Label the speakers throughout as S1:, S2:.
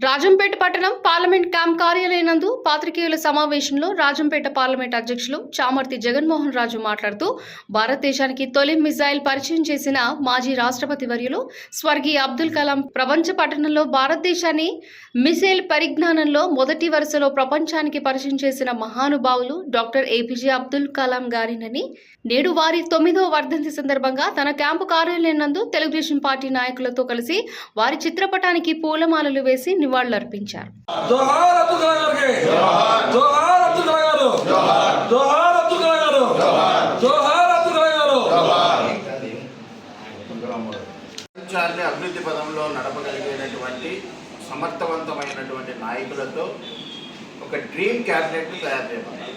S1: రాజంపేట పట్టణం parliament camp కార్యాలయనందు పాత్రికేయుల సమావేశంలో రాజంపేట పార్లమెంట్ అధ్యక్షులు చామర్తి జగన్మోహన్ రాజు మాట్లాడుతూ భారతదేశానికి తొలి మిజైల్ పరిచయం చేసిన మాజీ రాష్ట్రపతి వర్యులు స్వర్గీయ అబ్దుల్ కలాం ప్రపంచ పట్టణంలో భారతదేశాన్ని మిసైల్ పరిజ్ఞానంలో మొదటి వరుసలో ప్రపంచానికి పరిచయం చేసిన మహానుభావులు డాక్టర్ ఏపీజే అబ్దుల్ కలాం గారినని నేడు వారి తొమ్మిదో వర్ధంతి సందర్భంగా తన క్యాంపు కార్యాలయం నందు తెలుగుదేశం పార్టీ నాయకులతో కలిసి వారి చిత్రపటానికి పూలమాలలు వేసి నివాళులర్పించారు.
S2: అభివృద్ధి పదంలో నడపగలిగేటటువంటి సమర్థవంతమైనటువంటి నాయకులతో ఒక డ్రీమ్ క్యాబినెట్ తయారు చేయమన్నారు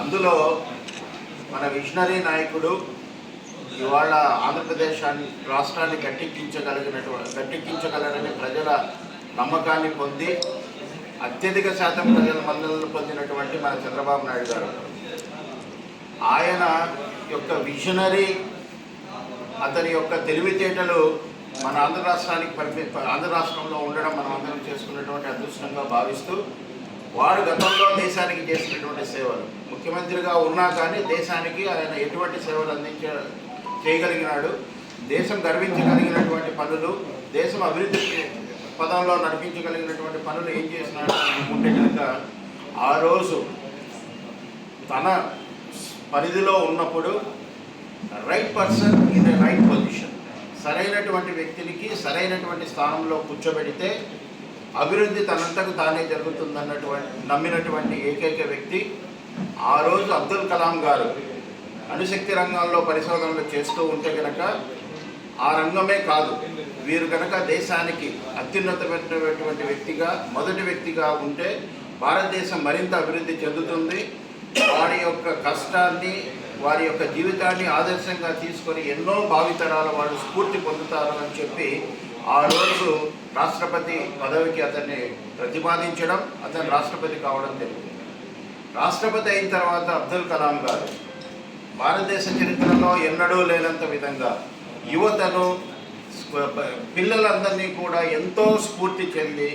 S2: అందులో మన విజనరీ నాయకుడు ఇవాళ ఆంధ్రప్రదేశ్ రాష్ట్రాన్ని గట్టెక్కించగలిగినటువంటి గట్టెక్కించగలరని ప్రజల నమ్మకాన్ని పొంది అత్యధిక శాతం ప్రజల మద్దతులు పొందినటువంటి మన చంద్రబాబు నాయుడు గారు. ఆయన యొక్క విజనరీ అతని యొక్క తెలివితేటలు మన ఆంధ్ర రాష్ట్రానికి పరిమి ఆంధ్ర రాష్ట్రంలో ఉండడం మనం అందరం చేసుకున్నటువంటి అదృష్టంగా భావిస్తూ వారు గతంలో దేశానికి చేసినటువంటి సేవలు ముఖ్యమంత్రిగా ఉన్నా కానీ దేశానికి ఆయన ఎటువంటి సేవలు అందించ చేయగలిగినాడు దేశం గర్వించగలిగినటువంటి పనులు దేశం అభివృద్ధి పదంలో నడిపించగలిగినటువంటి పనులు ఏం చేసినాడు ఉంటే అనుకుంటే కనుక ఆ రోజు తన పరిధిలో ఉన్నప్పుడు right person in the right position సరైనటువంటి వ్యక్తినికి సరైనటువంటి స్థానంలో కూర్చోబెడితే అభివృద్ధి తనంతకు తానే జరుగుతుందన్నటువంటి నమ్మినటువంటి ఏకైక వ్యక్తి ఆ రోజు అబ్దుల్ కలాం గారు. అణుశక్తి రంగంలో పరిశోధనలు చేస్తూ ఉంటే కనుక ఆ రంగమే కాదు. వీరు కనుక దేశానికి అత్యున్నతమైనటువంటి వ్యక్తిగా మొదటి వ్యక్తిగా ఉంటే భారతదేశం మరింత అభివృద్ధి చెందుతుంది. వారి యొక్క కష్టాన్ని వారి యొక్క జీవితాన్ని ఆదర్శంగా తీసుకొని ఎన్నో భావితరాల వాళ్ళు స్ఫూర్తి పొందుతారు అని చెప్పి ఆ రోజు రాష్ట్రపతి పదవికి అతన్ని ప్రతిపాదించడం అతను రాష్ట్రపతి కావడం జరిగింది. రాష్ట్రపతి అయిన తర్వాత అబ్దుల్ కలాం గారు భారతదేశ చరిత్రలో ఎన్నడూ లేనంత విధంగా యువతను పిల్లలందరినీ కూడా ఎంతో స్ఫూర్తి చెంది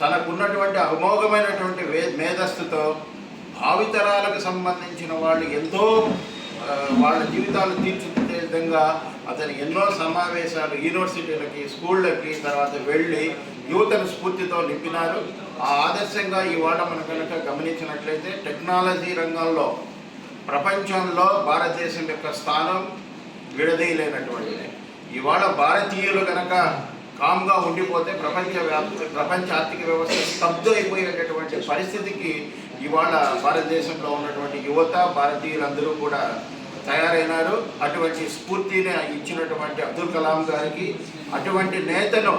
S2: తనకున్నటువంటి అమోఘమైనటువంటి వే మేధస్సుతో భావితరాలకు సంబంధించిన వాళ్ళు ఎంతో వాళ్ళ జీవితాలు తీర్చిదిద్దే విధంగా అతను ఎన్నో సమావేశాలు యూనివర్సిటీలకి స్కూళ్ళకి తర్వాత వెళ్ళి యువతను స్ఫూర్తితో నింపినారు. ఆ ఆదర్శంగా ఇవాళ మనం కనుక గమనించినట్లయితే టెక్నాలజీ రంగంలో ప్రపంచంలో భారతదేశం యొక్క స్థానం విడదీయలేనటువంటిది. ఇవాళ భారతీయులు కనుక కామ్గా ఉండిపోతే ప్రపంచ వ్యాప్త ప్రపంచ ఆర్థిక వ్యవస్థ స్తబ్దు అయిపోయేటటువంటి పరిస్థితికి ఇవాళ భారతదేశంలో ఉన్నటువంటి యువత భారతీయులందరూ కూడా తయారైనారు. అటువంటి స్ఫూర్తిని ఇచ్చినటువంటి అబ్దుల్ కలాం గారికి అటువంటి నేతను